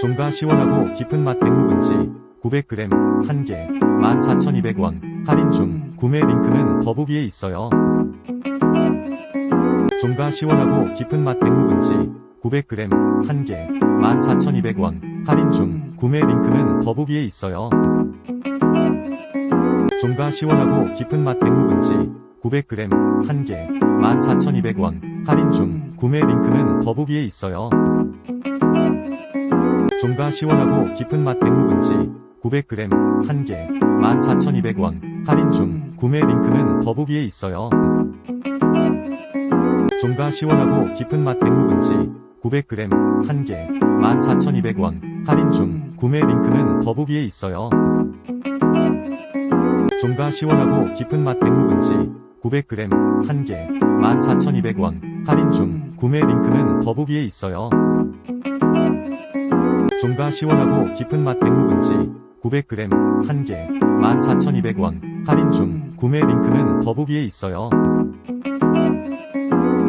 좀가 시원하고 깊은 맛 백묵은지 900g 1개 14,200원 할인 중 구매 링크는 더보기에 있어요. 좀가 시원하고 깊은 맛 백묵은지 900g 1개 14,200원 할인 중 구매 링크는 더보기에 있어요. 좀가 시원하고 깊은 맛 백묵은지 900g 1개 14,200원 할인 중 구매 링크는 더보기에 있어요. 좀가 시원하고 깊은 맛 백묵은지 900g 1개 14,200원 할인 중 구매 링크는 더보기에 있어요. 좀가 시원하고 깊은 맛 백묵은지 900g 1개 14,200원 할인 중 구매 링크는 더보기에 있어요. 좀가 시원하고 깊은 맛 백묵은지 900g 1개 14,200원 할인 중 구매 링크는 더보기에 있어요. 좀가 시원하고 깊은 맛 백묵은지 900g 1개 14,200원 할인 중 구매 링크는 더보기에 있어요.